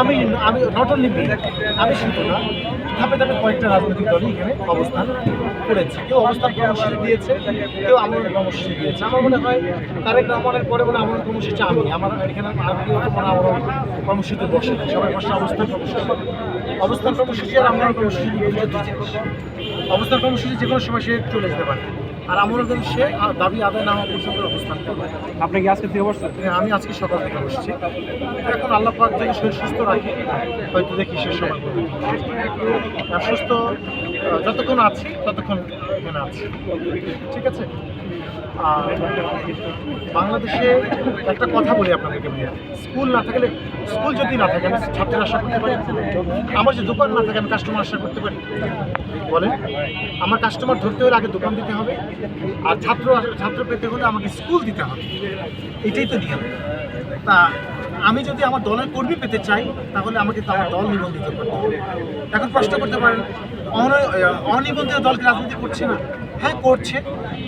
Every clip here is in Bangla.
আমি আমি নট অনলি মি আমি শুধু না, ধাপে ধাপে কয়েকটা রাজনৈতিক দলই এখানে অবস্থান করেছে। কেউ অবস্থান কর্মসূচি দিয়েছে, কেউ আমার কর্মসূচি দিয়েছে। আমার মনে হয় তারেক রহমানের পরে হয় আমরণ কর্মসূচি আমি আমার এখানে হয় আমরণ কর্মসূচিতে বসে না। সবাই বসে অবস্থান কর্মসূচি। অবস্থান কর্মসূচি আর আমার কর্মসূচি অবস্থান কর্মসূচি যে কোনো সময় সে চলে যেতে পারে। আর আমরা কিন্তু সে দাবি আদায় না হওয়া পর্যন্ত অবস্থান করবে। আপনি কি আজকে থেকে বসছেন? হ্যাঁ, আমি আজকে সকাল থেকে বসছি। এখন আল্লাহ পাক যদি শরীর সুস্থ রাখি হয়তো দেখি সে সময় সুস্থ যতক্ষণ আছি ততক্ষণ এখানে আছি। ঠিক আছে? আর বাংলাদেশে একটা কথা বলি আপনাদেরকে ভাইয়া স্কুল না থাকলে, স্কুল যদি না থাকে, আমি ছাত্রের আশা করতে পারি। আমার যে দোকান না থাকে, আমি কাস্টমার আশা করতে পারি। বলেন, আমার কাস্টমার ধরতে হলে আগে দোকান দিতে হবে, আর ছাত্র ছাত্র পেতে হলে আমাকে স্কুল দিতে হবে। এটাই তো নিয়ম। তা আমি যদি আমার দলের কর্মী পেতে চাই, তাহলে আমাকে তো আমার দল নিবন্ধিত করতে হবে। এখন প্রশ্ন করতে পারেন অন- অনিবন্ধিত দলকে রাজনীতি করছে না। হ্যাঁ করছে।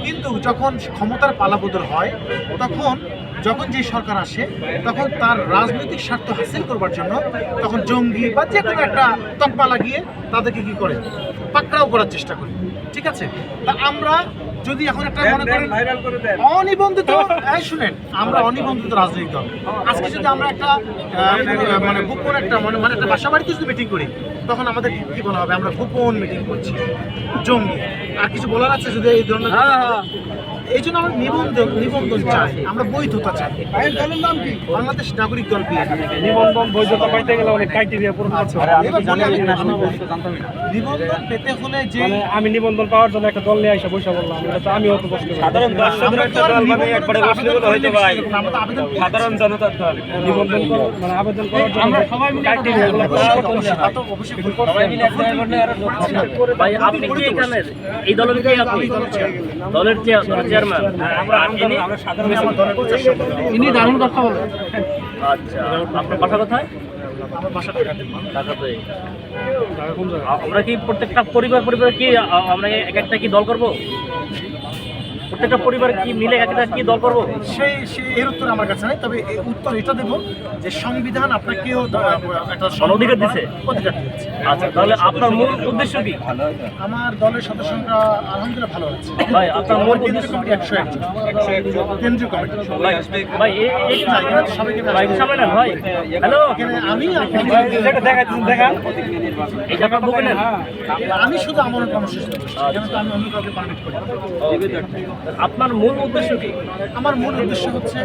কিন্তু যখন ক্ষমতার পালাবদল হয়, তখন যখন যে সরকার আসে, তখন তার রাজনৈতিক স্বার্থ হাসিল করবার জন্য তখন জঙ্গি বা যে কোনো একটা তকমা লাগিয়ে তাদেরকে কি করে? পাকড়াও করার চেষ্টা করে। ঠিক আছে? তা আমরা যদি এখন একটা মনে করেন অনিবন্ধিত এই শুনেন আমরা অনিবন্ধিত রাজনৈতিক দল। আজকে যদি আমরা একটা মানে গোপন একটা মানে মানে একটা বাসা বাড়িতে যদি মিটিং করি তখন আমাদের কি বলা হবে? আমরা গোপন মিটিং করছি। জঙ্গি। আর কিছু বলার আছে যদি এই ধরনের এই জন্য আমরা নিবন্ধন নিবন্ধন চাই। আমরা বৈধতা চাই। বাংলাদেশ নাগরিক দল নিবন্ধন বৈধতা পাইতে গেলে অনেক ক্রাইটেরিয়া পূরণ করতে হবে। আমি আমি। নিবন্ধন পেতে হলে যে মানে আমি নিবন্ধন পাওয়ার জন্য একটা দল নিয়ে আইসা বসে বললাম। এটা তো আমিও তো বসতে পারি সাধারণ দর্শকের আমরা একটা দল মানে একবারে বলে হয়তো ভাই। আমরা। সাধারণ জনতার দল। নিবন্ধন মানে আবেদন করার জন্য ক্রাইটেরিয়া গুলো হবে। সবাই মিলে এক জায়গায় করলে আরও ভাই আপনি কি এখানের? এই দলের কি আপনি? দলের চেয়ারম্যান ইনি দারুণ কথা বলেন। আচ্ছা আপনার বাসা কোথায়? আমার কি প্রত্যেকটা পরিবার পরিবার কি আমরা এক একটা কি দল করব? প্রত্যেকটা পরিবার কি মিলে একটা কি দল করব? সেই সেই এর উত্তর আমার কাছে নেই তবে এই উত্তর এটা দেবো যে সংবিধান আপনাকেও দ- একটা অধিকার দিছে? অধিকার দিয়েছে। আচ্ছা তাহলে আপনার মূল উদ্দেশ্য কি? আমার দলের সদস্য সংখ্যা আলহামদুলিল্লাহ ভালো আছে। ভাই আপনার মূল কেন্দ্রীয় উদ্দেশ্য? কমিটি একশো একজন। কেন্দ্রীয় কমিটি। ভাই ভাই এ- এ- সবাইকে ভাই সামনে নেন ভাই। হ্যালো? আমি আমি শুধু আমার কর্মসূচি আমি অন্য কাউকে পারমিট করি না। আপনার মূল উদ্দেশ্য কি? আমার মূল উদ্দেশ্য হচ্ছে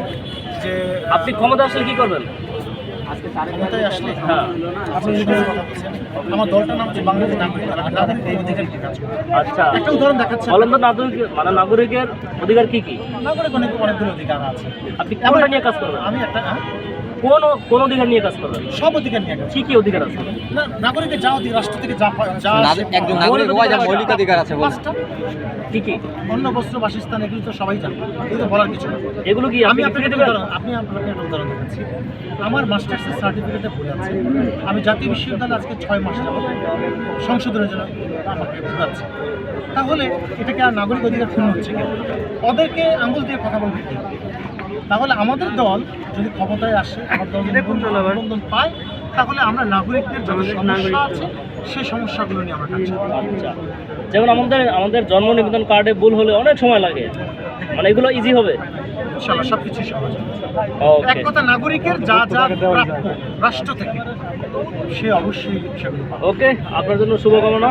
যে আপনি ক্ষমতা আসলে কি করবেন? ক্ষমতায় আসলে হ্যাঁ। আপনি সুন্দর কথা বলছেন। আমার দলটার নাম হচ্ছে বাংলাদেশ নাগরিক আমি নাগরিক অধিকার কি কাজ করি আচ্ছা। একটা উদাহরণ দেখাচ্ছে। বলেন তো নাগরিক মানে নাগরিকের অধিকার কি কি? নাগরিক অনেক অনেকগুলো অধিকার আছে। আপনি কোনটা নিয়ে কাজ করবেন? আমি একটা হ্যাঁ, কোন কোন অধিকার নিয়ে কাজ করবেন সব অধিকার নিয়ে কি কি অধিকার আছে। না নাগরিকের যা অধিকার রাষ্ট্র থেকে যা একজন নাগরিক হওয়া যা মৌলিক অধিকার আছে। কি কি অন্য বস্ত্র বাসস্থান এগুলো তো সবাই জানে। এগুলো তো বলার কিছু না এগুলো কি আমি আপনাকে আপনি আপনাকে একটা উদাহরণ দেখাচ্ছি। আমার মাস্টার্সের সার্টিফিকেটে ভুল আছে। আমি জাতীয় বিশ্ববিদ্যালয়ে আজকে ছয় মাস যাব সংশোধনের জন্য আমাকে ভুগাচ্ছে তাহলে এটাকে আর নাগরিক অধিকার ক্ষুণ্ণ হচ্ছে কেন ওদেরকে আঙুল দিয়ে কথা বলবে কি? তাহলে আমাদের দল যদি ক্ষমতায় আসে আমার দল যদি পায় তাহলে আমরা নাগরিকদের যত সমস্যা আছে সেই সমস্যাগুলো নিয়ে আমরা কাজ আচ্ছা। যেমন আমাদের আমাদের জন্ম নিবন্ধন কার্ডে ভুল হলে অনেক সময় লাগে। মানে এগুলো ইজি হবে? ইনশাল্লাহ সব কিছুই সহজ হবে। এক কথা নাগরিকের যা যা প্রাপ্য রাষ্ট্র থেকে সে অবশ্যই ওকে আপনার জন্য শুভকামনা।